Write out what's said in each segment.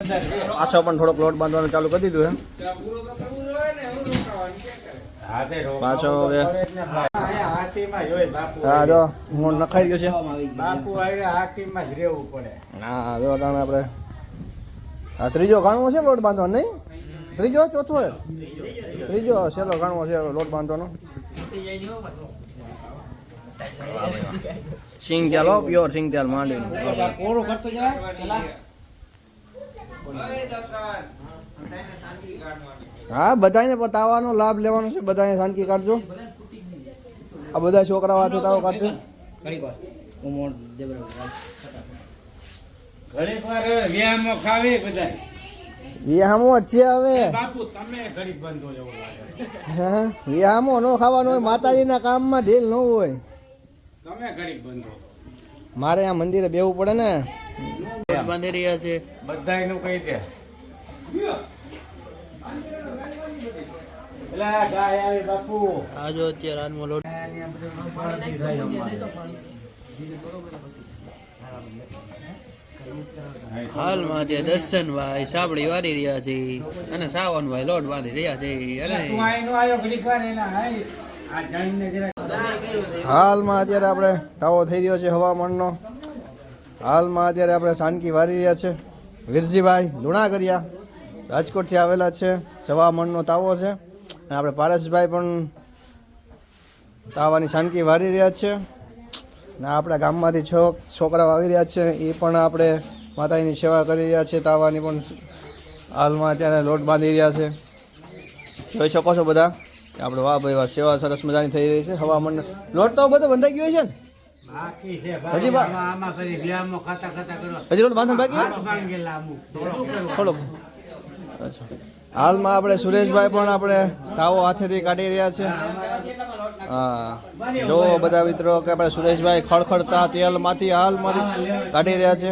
આશા પણ થોડોક લોટ બાંધવાનું ચાલુ કરી દીધું હે પાછો હવે હા જો હું નખાઈ ગયો છે. બાપુ હારે જ રહેવું પડે. હા જો તમે આપણે હા ત્રીજો ગાણવો છે લોટ બાંધવાનો નહીં? ત્રીજો ચોથો ત્રીજો છેલ્લો ગાણવો છે લોટ બાંધવાનો. સિંગ તેલ હો પ્યોર સિંગ તેલ માંડી કોરો કરતો જાય હા બધાને પણ લાભ લેવાનો છે. બધાને શાંતિ કાઢજો. આ બધા છોકરાઓ હાથે તાવો કાઢશે. ઘડીક વાર. ઉમર ઘડીક વાર વ્યાયામો ખાવી બધા વિહામો જ છે હવે. બાપુ તમે ઘડીક બંધો એવું લાગે. હા, વિહામો ન ખાવાનું હોય માતાજીના કામમાં ઢીલ ન હોય. તમે ઘડીક બંધો. મારે આ મંદિરે બેવું પડે ને. બાંધી રહ્યા છે. બધા એનું કહી દે. એલા ગાય આવી બાપુ. આ જો અત્યારે હાથમાં લોટ. હાલમાં જે દર્શનભાઈ સાબડી વારી રહ્યા છે અને સાવનભાઈ લોટ બાંધી રહ્યા છે. જરા હાલમાં અત્યારે આપણે તાવો થઈ રહ્યો છે હવામાનનો. હાલમાં અત્યારે આપણે સાનકી વારી રહ્યા છે. વીરજીભાઈ લુણાગરિયા રાજકોટથી આવેલા છે. હવામાનનો તાવો છે. અને આપણે પારસભાઈ પણ તાવાની સાનકી વારી રહ્યા છે. ને આપણા ગામમાંથી છ છોકરાઓ આવી રહ્યા છે. એ પણ આપણે માતાજીની સેવા કરી રહ્યા છે. તાવાની પણ હાલમાં અત્યારે લોટ બાંધી રહ્યા છે. જોઈ શકો છો બધા આપણે વાહ ભાઈ વાહ સેવા સરસ મજાની થઈ રહી છે. હવામાન લોટ તો બધો બંધાઈ ગયો છે ને? બાકી છે હજી આમાં આમાં કરી વ્યાયામો ખાતા ખાતા કરો. હજી બાંધો બાકી થોડોક થોડોક. અચ્છા. હાલમાં આપણે સુરેશભાઈ પણ આપણે તાવો હાથેથી કાઢી રહ્યા છે. હા. જો બધા મિત્રો કે આપણે સુરેશભાઈ ખડખડતા તેલમાંથી હાલમાંથી કાઢી રહ્યા છે.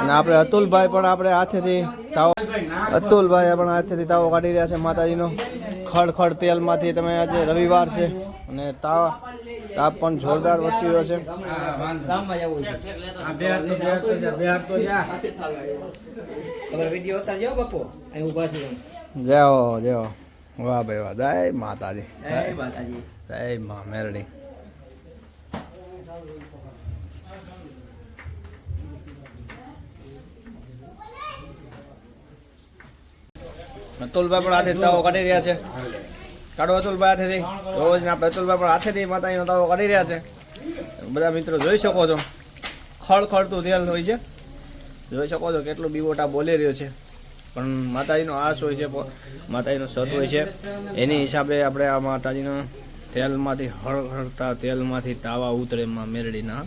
અને આપણે અતુલભાઈ પણ આપણે હાથેથી તાવો અતુલભાઈ પણ હાથેથી તાવો કાઢી રહ્યા છે માતાજીનો. ખડખડ તેલમાંથી તમે આજે રવિવાર છે. અને તાવ તાપ પણ જોરદાર વસી રહ્યો છે. જાઓ જવું આ બે હાથ તો બે હાથ તો જા, બે હાથ તો જા. જય હો જય હો વાહ ભાઈ વાહ. જય માતાજી. જય મા મેરડી. અતુલભાઈ પણ આજે તાવો કાઢી રહ્યા છે. કાઢો અતુલભાઈ હાથેથી. રોજ આપણે અતુલભાઈ પણ હાથેથી માતાજીનો તાવો કરી રહ્યા છે. બધા મિત્રો જોઈ શકો છો. ખળખળતું તેલ હોય છે. જોઈ શકો છો કેટલું બીવોટા બોલી રહ્યો છે. પણ માતાજીનો આસ હોય છે માતાજીનો સત હોય છે. એની હિસાબે આપણે આ માતાજીનો તેલમાંથી હળહળતા તેલમાંથી તાવા ઉતરે માં મેરડીના.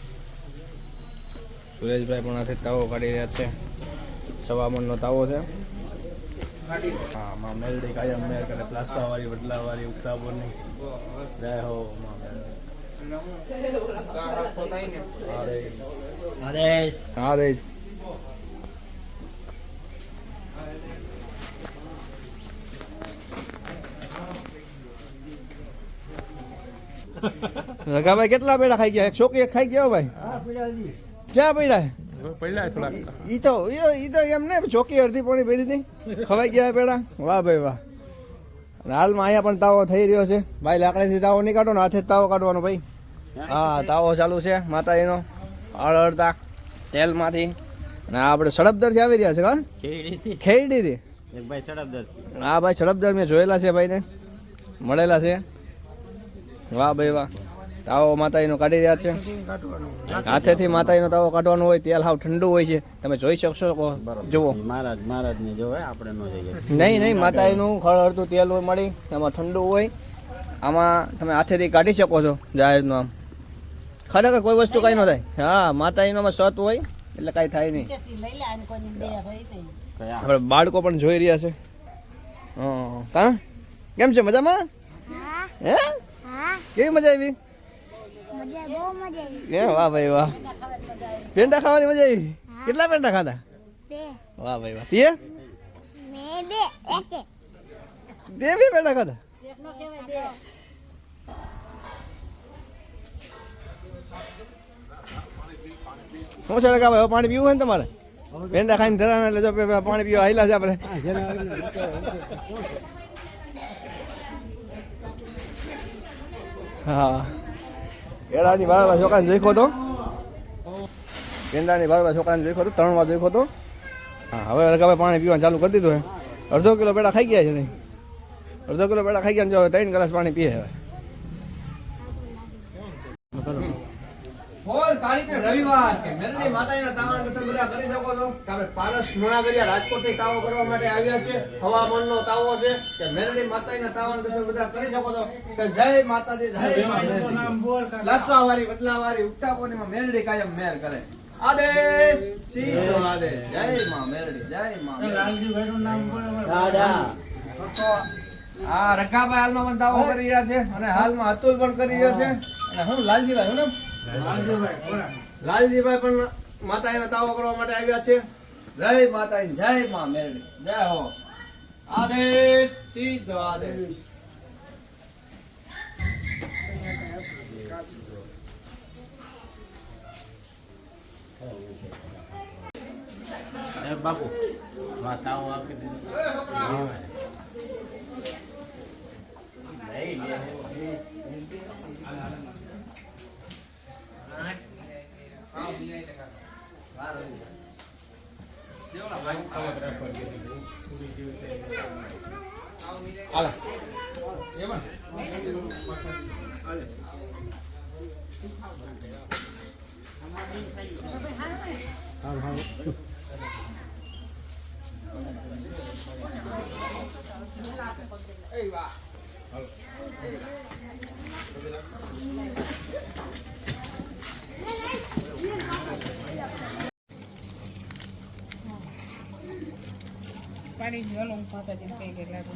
સુરેશભાઈ પણ હાથે તાવો કાઢી રહ્યા છે. સવામણનો તાવો છે. હા માં મેલડી કાયમ મેર કરે પ્લાસ્ટા વાળી વડલા વાળી જય હો માં મેરડી હા રે રઘાભાઈ કેટલા પેડા ખાઈ ગયા? એક છોકરી ખાઈ ગયો ભાઈ? ક્યાં પડ્યા ઈ તો ઈ- તો એમ ને ચોકી અડધી પોણી પડી હતી ખવાઈ ગયા પેડા. વાહ ભાઈ વાહ. અને હાલમાં અહીંયા પણ તાવો થઈ રહ્યો છે. ભાઈ લાકડીથી તાવો નહીં કાઢો ને હાથે તાવો કાઢવાનો ભાઈ. હા તાવો ચાલુ છે માતાજીનો. હળહળતા તેલમાંથી. અને આપણે સડપદરથી આવી રહ્યા છે કોણ ખેડીથી હા ભાઈ સડપદર મેં જોયેલા છે ભાઈને. મળેલા છે. વાહ ભાઈ વાહ. તાવો માતાજીનો કાઢી રહ્યા છે. હાથેથી માતાજીનો તાવો કાઢવાનો હોય તેલ હાવ ઠંડુ હોય છે. તમે જોઈ શકશો. જુઓ. મહારાજ મહારાજ ને જોવે આપણે ન જઈએ. નહીં નહીં માતાજીનું ખળહળતું તેલ હોય મળી. એમાં ઠંડુ હોય. આમાં તમે હાથેથી કાઢી શકો છો જાહેરનું આમ. ખરેખર કોઈ વસ્તુ કાંઈ ન થાય. હા માતાજીનોમાં સત હોય એટલે કાંઈ થાય નહીં. આપણે બાળકો પણ જોઈ રહ્યા છે. હા. કેમ છે મજામાં? હે. કેવી મજા આવી? મજા બહુ મજા આવી. વાહ ભાઈ વાહ. પેંડા ખાવાની મજા આવી? કેટલા પેંડા ખાધા? બે. વાહ ભાઈ વાહ. મેં બે. તે પેંડા ખાધા? શું છે કા ભાઈ પાણી પીવું હોય ને તમારે? પેંડા ખાઈને ધરાને એટલે જો પાણી પીવા આયલા છે આપણે. હા. એડાની બારમાં છોકરાને જોઈખો તો પેંડાની બારમાં છોકરાને જોઈખો તો ત્રણ વાર જોઈખો તો હા, હવે રકા પાણી પીવાનું ચાલુ કરી દીધું હે અડધો કિલો પેડા ખાઈ ગયા છે નહીં. અડધો કિલો પેડા ખાઈ ગયા જો ત્રણ ગ્લાસ પાણી પીએ હવે બોલ તારીખે રવિવાર કે મેરડી માતાજીના તાવણ દર્શન બધા કરી શકો છો. કે આપણે પારસ લુણાગરિયા રાજકોટથી તાવો કરવા માટે આવ્યા છે. હવામાનનો તાવો છે. કે મેરડી માતાજીના તાવણ દર્શન બધા કરી શકો છો. કે જય માતાજી જય માતાજી. લસવાવારી બદલાવારી ઉક્તાપોનીમાં મેરડી કાયમ મેર કરે. આદેશ સીધો આદેશ. જય માં મેરડી જય માં મેરડી. લાલજીભાઈ નામ બોલ. તો આ રકાભાઈ હાલમાં પણ દાવો કરી રહ્યા છે અને હાલમાં અતુલ પણ કરી રહ્યો છે. અને હું લાલજીભાઈ હું ને લાલજીભાઈ બોલા. લાલજીભાઈ પણ માતાજીનો તાવો કરવા માટે આવ્યા છે. જય માતાજી જય માં મેરડી. જય હો. આદેશ સીધો આદેશ. બાપુ માતાઓ આપી દીધું. પાણી હલો હું માતાજીને કઈ કઈ લાગુ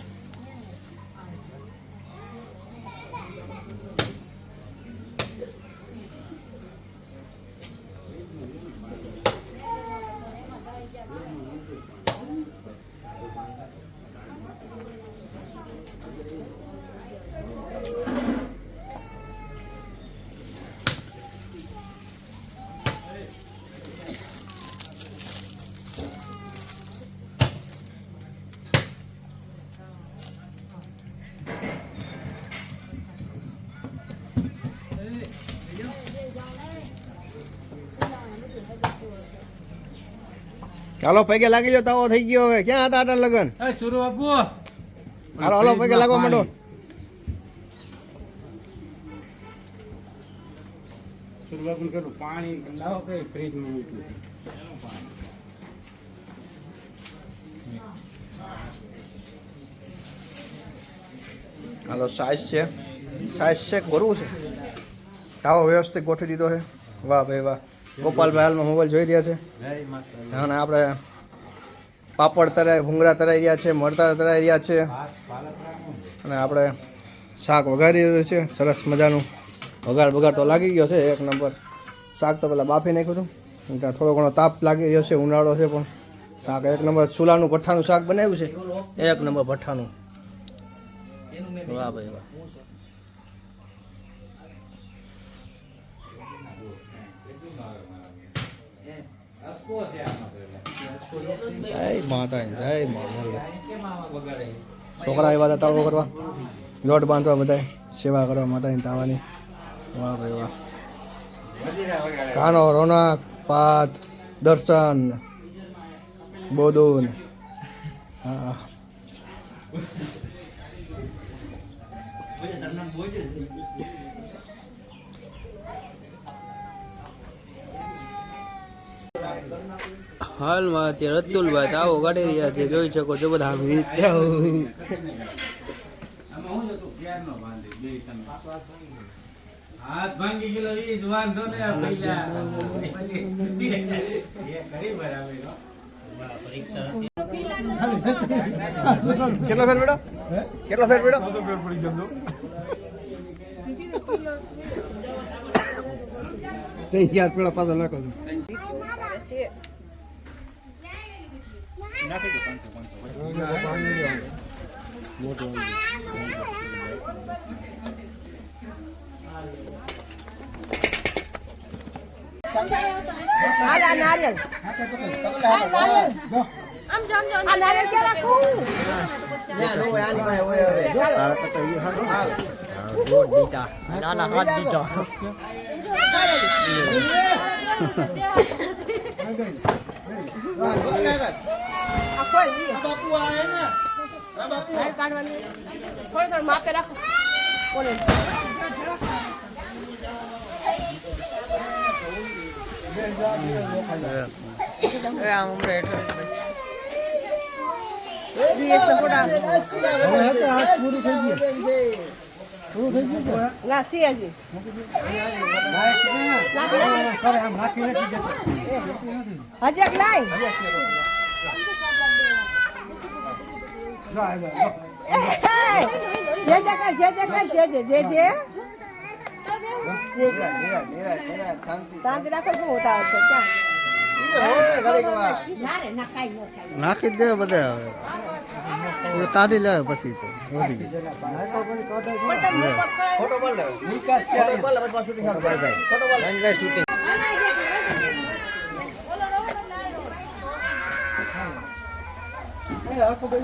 ચાલો પૈકે લાગી લો તાવો થઈ ગયો હવે. ક્યાં હતા આટા લગન? એ સુરુ બાપુ. હાલો હાલો પૈકે લાગવા માંડો સુરુ બાપુ કેટલું પાણી લાવો કે ફ્રીજમાં મૂક્યું હાલો સાઈઝ છે. સાઈઝ છે કે છે. તાવો વ્યવસ્થિત ગોઠવી દીધો છે. વાહ ભાઈ વાહ. ગોપાલભાઈ હાલમાં મોબાઈલ જોઈ રહ્યા છે. અને આપણે પાપડ તરાય, ભૂંગળા તરાઈ રહ્યા છે મરતા તરાઈ રહ્યા છે. અને આપણે શાક વઘારી રહ્યું છે. સરસ મજાનું વઘાર વઘાર તો લાગી ગયો છે એક નંબર. શાક તો પેલા બાફી નાખ્યું હતું. થોડો ઘણો તાપ લાગી રહ્યો છે, ઉનાળો છે પણ. શાક એક નંબર ચૂલાનું ભઠ્ઠાનું શાક બનાવ્યું છે. એક નંબર ભઠ્ઠાનું. વાહ ભાઈ વાહ. જય માતા જય મા મોરલી. છોકરા આવ્યા હતા તાવો કરવા. લોટ બાંધવા બધા સેવા કરવા માતાની તાવાની. વાહ ભાઈ વાહ. કાનો, રોનક પાત દર્શન, બોદુન. હા. હાલમાં અત્યારે અતુલભાઈ તાવો કાઢી રહ્યા છે. જોઈ શકો છો બધા હાથ કેટલો ફેર બેડો કેટલો ફેર બેડો ફેર પડી ગયો તૈયાર પેલા પાછો નાખો નાખી દો પાંચસો પાંચસો નારિયેલ. નારિયેલ. ક્યાં રાખું દોઢ દીધા નાના હાથ દીધા આ કોઈ નહીં. બહાર કાઢવાની. થોડી થોડી માપે રાખો હમણાં હેઠળ વીસ ફોટા ના સી હજી હજી એક લાઈ જે જે કર જે જે કર જે જે જે જે શાંતિ રાખો શું હોતા હશે ક્યાં નાખી દે બધા હવે એ કાઢી લે પછી તો વધી ગયું. પણ તમે મેકઅપ કરાવી હવે હરકો બે